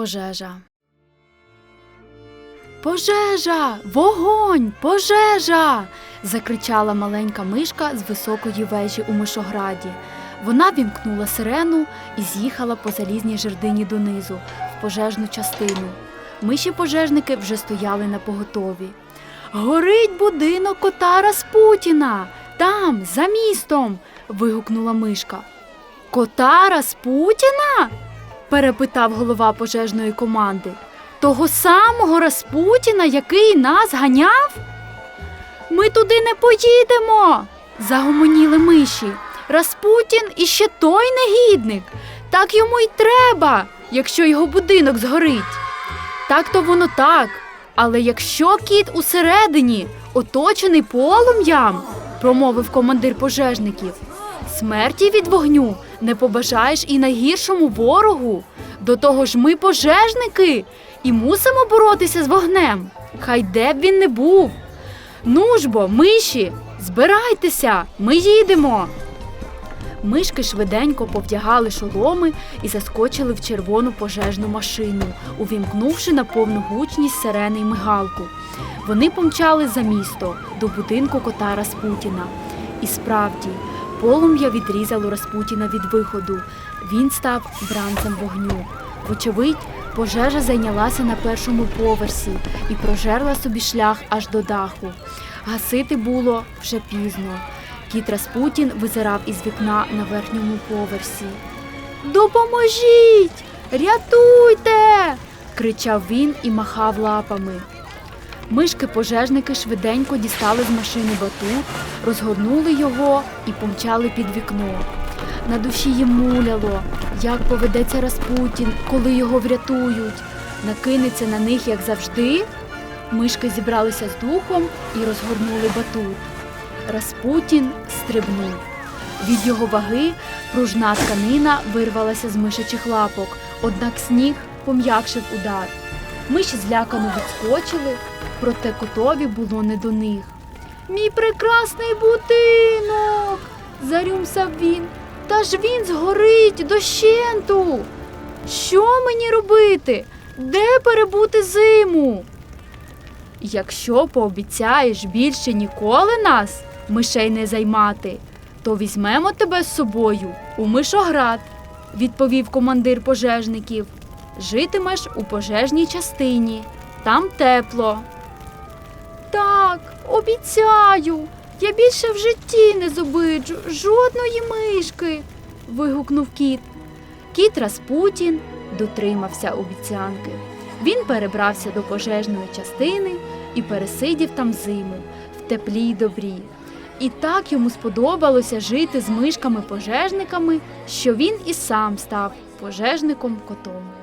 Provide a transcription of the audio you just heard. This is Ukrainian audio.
пожежа. Пожежа! Вогонь! Пожежа! закричала маленька мишка з високої вежі у мишограді. Вона вімкнула сирену і з'їхала по залізній жердині донизу в пожежну частину. Миші пожежники вже стояли на поготові. Горить будинок кота Распутіна! Там, за містом. вигукнула мишка. Кота Распутіна? Перепитав голова пожежної команди. Того самого Распутіна, який нас ганяв? Ми туди не поїдемо. загомоніли миші. Распутін іще той негідник. Так йому й треба, якщо його будинок згорить. Так то воно так. Але якщо кіт усередині, оточений полум'ям, промовив командир пожежників, смерті від вогню не побажаєш і найгіршому ворогу. До того ж ми пожежники і мусимо боротися з вогнем. Хай де б він не був. Ну ж бо, миші, збирайтеся, ми їдемо. Мишки швиденько повдягали шоломи і заскочили в червону пожежну машину, увімкнувши на повну гучність сирени й мигалку. Вони помчали за місто до будинку кота Распутіна. І справді, полум'я відрізало Распутіна від виходу. Він став бранцем вогню. Вочевидь, пожежа зайнялася на першому поверсі і прожерла собі шлях аж до даху. Гасити було вже пізно. Кіт Распутін визирав із вікна на верхньому поверсі. Допоможіть! Рятуйте! кричав він і махав лапами. Мишки-пожежники швиденько дістали з машини батут, розгорнули його і помчали під вікно. На душі їм муляло, як поведеться Распутін, коли його врятують. Накинеться на них, як завжди. Мишки зібралися з духом і розгорнули батут. Распутін стрибнув. Від його ваги пружна тканина вирвалася з мишачих лапок, однак сніг пом'якшив удар. Миші злякано відскочили, проте котові було не до них. Мій прекрасний будинок. зарюмсав він. Та ж він згорить дощенту. Що мені робити? Де перебути зиму? Якщо пообіцяєш більше ніколи нас, мишей не займати, то візьмемо тебе з собою у Мишоград, відповів командир пожежників. Житимеш у пожежній частині, там тепло. Так, обіцяю. Я більше в житті не зобиджу жодної мишки. вигукнув кіт. Кіт Распутін дотримався обіцянки. Він перебрався до пожежної частини і пересидів там зиму в теплі й добрі. І так йому сподобалося жити з мишками-пожежниками, що він і сам став пожежником котом.